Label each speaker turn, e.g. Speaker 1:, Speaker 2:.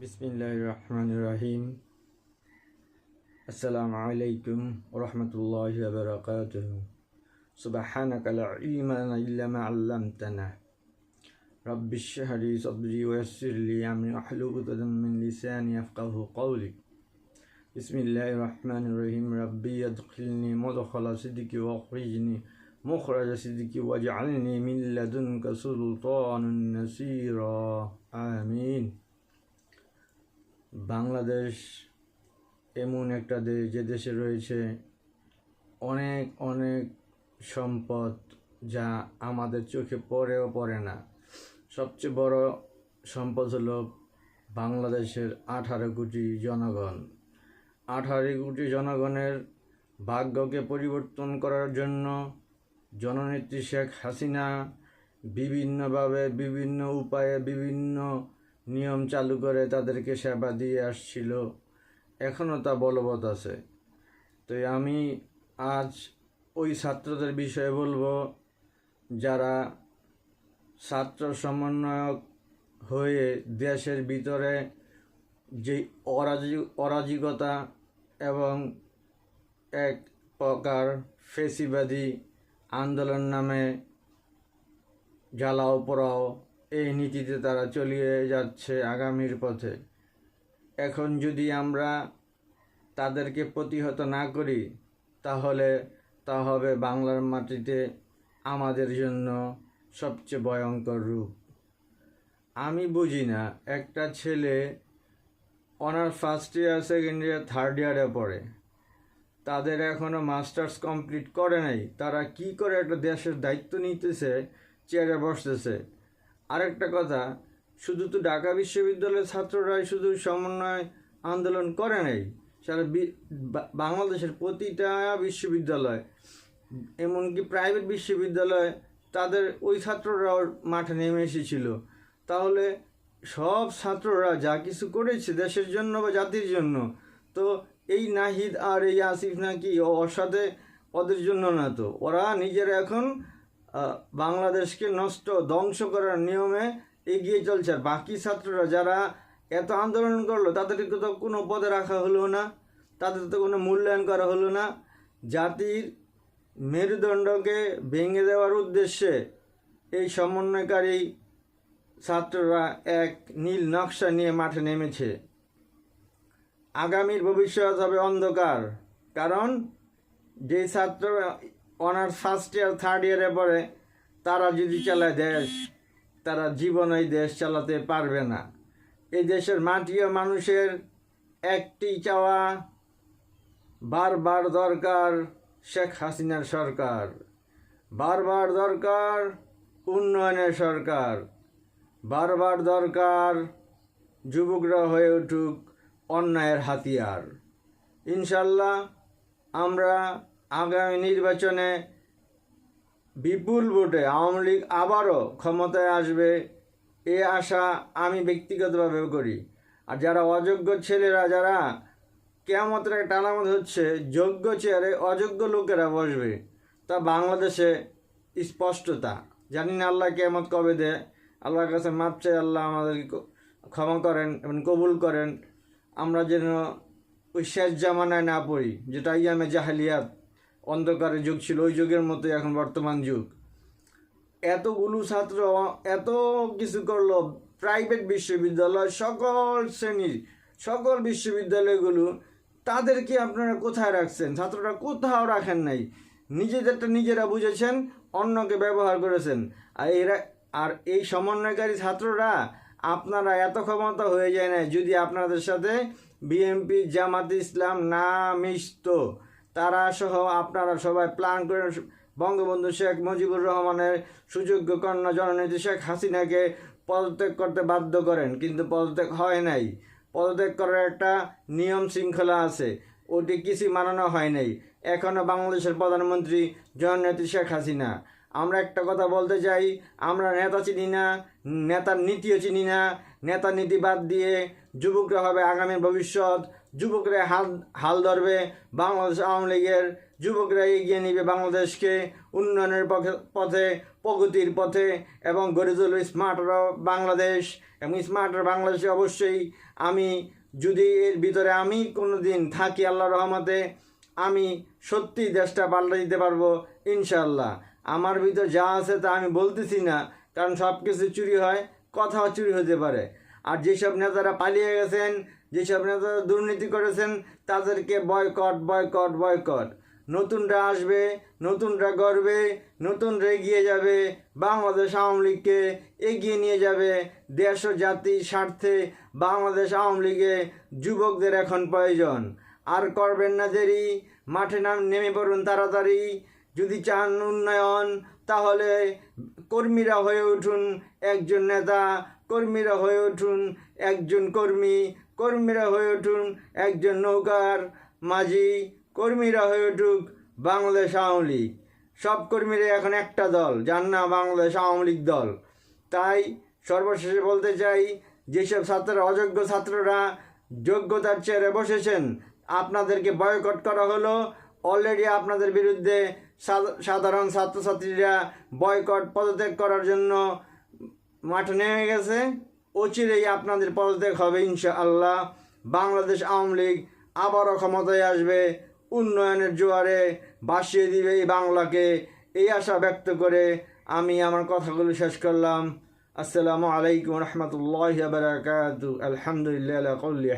Speaker 1: بسم الله الرحمن الرحيم السلام عليكم ورحمة الله وبركاته سبحانك لا علم لنا إلا ما علمتنا رب اشرح لي صدري ويسر لي أمري وحلو عقدة من لساني يفقه قولي بسم الله الرحمن الرحيم ربي أدخلني مدخل صدقي وأخرجني مخرج صدقي واجعلني من لدنك سلطان نصيرا آمين বাংলাদেশ এমন একটা দেশ যে দেশে রয়েছে অনেক অনেক সম্পদ যা আমাদের চোখে পড়েও পড়ে না। সবচেয়ে বড় সম্পদ হলো বাংলাদেশের আঠারো কোটি জনগণ। আঠারো কোটি জনগণের ভাগ্যকে পরিবর্তন করার জন্য জননেত্রী শেখ হাসিনা বিভিন্নভাবে, বিভিন্ন উপায়ে, বিভিন্ন নিয়ম চালু করে তাদেরকে সেবা দিয়ে আসছিল। এখনও তা বলবৎ আছে। তো আমি আজ ওই ছাত্রদের বিষয়ে বলব, যারা ছাত্র সমন্বয়ক হয়ে দেশের ভিতরে যে অরাজি, অরাজিকতা এবং এক প্রকার ফেসিবাদী আন্দোলন নামে জ্বালাও পোড়াও এই নীতিতে তারা চলিয়ে যাচ্ছে আগামীর পথে। এখন যদি আমরা তাদেরকে প্রতিহত না করি, তাহলে তা হবে বাংলার মাটিতে আমাদের জন্য সবচেয়ে ভয়ঙ্কর রূপ। আমি বুঝি না, একটা ছেলে honours first year, second year, third ইয়ারে পড়ে। তাদের এখনও মাস্টার্স কমপ্লিট করে নাই। তারা কি করে একটা দেশের দায়িত্ব নিতেছে, চেয়ারে বসতেছে? আরেকটা কথা, শুধু তো ঢাকা বিশ্ববিদ্যালয়ের ছাত্ররাই শুধু সমন্বয় আন্দোলন করে নাই, সারা বাংলাদেশের প্রতিটা বিশ্ববিদ্যালয়, এমনকি প্রাইভেট বিশ্ববিদ্যালয় তাদের ওই ছাত্ররাও মাঠে নেমে এসেছিল। তাহলে সব ছাত্ররা যা কিছু করেছে দেশের জন্য বা জাতির জন্য, তো এই নাহিদ আর এই আসিফ নাকি সাথে ওদের জন্য না তো? ওরা নিজেরা এখন বাংলাদেশকে নষ্ট, ধ্বংস করার নিয়মে এগিয়ে চলছে। আর বাকি ছাত্ররা যারা এত আন্দোলন করল, তাদেরকে তো কোনো পদে রাখা হলো না, তাদের তো কোনো মূল্যায়ন করা হলো না। জাতির মেরুদণ্ডকে ভেঙে দেওয়ার উদ্দেশ্যে এই সমন্বয়কারী ছাত্ররা এক নীল নকশা নিয়ে মাঠে নেমেছে। আগামীর ভবিষ্যৎ হবে অন্ধকার, কারণ যে ছাত্র অনার্স ফার্স্ট ইয়ার থার্ড ইয়ারে পরে তারা যদি চালায় দেশ, তারা জীবন এই দেশ চালাতে পারবে না। এই দেশের মাটি ও মানুষের একটি চাওয়া, বারবার দরকার শেখ হাসিনার সরকার। বারবার দরকার উন্নয়নের সরকার। বারবার দরকার যুবকরা হয়ে উঠুক অন্যায়ের হাতিয়ার। ইনশাল্লাহ আমরা আগামী নির্বাচনে বিপুল ভোটে আওয়ামী লীগ আবারও ক্ষমতায় আসবে, এ আশা আমি ব্যক্তিগতভাবে করি। আর যারা অযোগ্য ছেলেরা, যারা কেমতের আলামত হচ্ছে, যোগ্য চেয়ারে অযোগ্য লোকেরা বসবে, তা বাংলাদেশে স্পষ্টতা। জানি না আল্লাহ কেমত কবে দেয়। আল্লাহর কাছে মাপ চাই, আল্লাহ আমাদেরকে ক্ষমা করেন এবং কবুল করেন। আমরা যেন ওই শেষ জামানায় না পড়ি, যেটা ইয়ামে জাহালিয়াত অন্ধকারের যুগ ছিল, ওই যুগের মতো এখন বর্তমান যুগ। এতগুলো ছাত্র, এত কিছু করল প্রাইভেট বিশ্ববিদ্যালয়, সকল শ্রেণির, সকল বিশ্ববিদ্যালয়গুলো, তাদেরকে আপনারা কোথায় রাখছেন? ছাত্ররা কোথাও রাখেন নাই। নিজেদেরটা নিজেরা বুঝেছেন, অন্যকে ব্যবহার করেছেন। আর এরা, আর এই সমন্বয়কারী ছাত্ররা, আপনারা এত ক্ষমতা হয়ে যায় না যদি আপনাদের সাথে বিএমপি জামাত ইসলাম না মিশত। তারা সহ আপনারা সবাই প্ল্যান করে বঙ্গবন্ধু শেখ মুজিবুর রহমানের সুযোগ্য কন্যা জননেত্রী শেখ হাসিনাকে পদত্যাগ করতে বাধ্য করেন, কিন্তু পদত্যাগ হয় নাই। পদত্যাগ করার একটা নিয়ম শৃঙ্খলা আছে, ওটি কিছু মানানো হয় নাই। এখনও বাংলাদেশের প্রধানমন্ত্রী জননেত্রী শেখ হাসিনা। আমরা একটা কথা বলতে চাই, আমরা নেতা চিনি না, নেতার নীতিও চিনি না, নেতা নীতি বাদ দিয়ে যুবকরা হবে আগামী ভবিষ্যৎ, যুবকরা হাল হাল ধরবে, বাংলাদেশ আওয়ামী লীগের যুবকরা এগিয়ে নিবে বাংলাদেশকে উন্নয়নের পথে প্রগতির পথে এবং গড়ে তুলবে স্মার্ট বাংলাদেশ এবং স্মার্ট বাংলাদেশে অবশ্যই আমি, যদি এর ভিতরে আমি কোনো দিন থাকি আল্লাহ রহমতে, আমি সত্যি দেশটা পাল্টে দিতে পারব ইনশাল্লাহ আমার ভিতর যা আছে তা আমি বলতেছি না, কারণ সব কিছু চুরি হয়, কথাও চুরি হতে পারে। আর যেসব নেতারা পালিয়ে গেছেন, যেসব নেতারা দুর্নীতি করেছেন, তাদেরকে বয়কট বয়কট বয়কট। নতুনরা আসবে, নতুনরা গড়বে, নতুনরা এগিয়ে যাবে, বাংলাদেশ আওয়ামী লীগকে এগিয়ে নিয়ে যাবে, দেশ ও জাতির স্বার্থে বাংলাদেশ আওয়ামী লীগে যুবকদের এখন প্রয়োজন। আর করবেন না দেরি, মাঠে নাম নেমে পড়ুন তাড়াতাড়ি যদি চান উন্নয়ন, তাহলে কর্মীরা হয়ে উঠুন একজন নেতা, কর্মীরা হয়ে উঠুন একজন কর্মী, কর্মীরা হয়ে উঠুন একজন নৌকার মাঝি, কর্মীরা হয়ে উঠুক বাংলাদেশ আওয়ামী লীগ। সব কর্মীরা এখন একটা দল, যার না বাংলাদেশ আওয়ামী লীগ দল। তাই সর্বশেষে বলতে চাই, যেসব ছাত্ররা অযোগ্য ছাত্ররা যোগ্যতার চেয়ারে বসেছেন, আপনাদেরকে বয়কট করা হলো। অলরেডি আপনাদের বিরুদ্ধে সাধারণ ছাত্রছাত্রীরা বয়কট পদত্যাগ করার জন্য মাঠে নেমে গেছে। অচিরেই আপনাদের পদত্যাগ হবে ইনশাআল্লাহ। বাংলাদেশ আওয়ামী লীগ আবারও ক্ষমতায় আসবে, উন্নয়নের জোয়ারে ভাসিয়ে দিবে এই বাংলাকে। এই আশা ব্যক্ত করে আমি আমার কথাগুলো শেষ করলাম। আসসালামু আলাইকুম রহমতুল্লাহ বারাকাতু আলহামদুলিল্লাহ কল্লি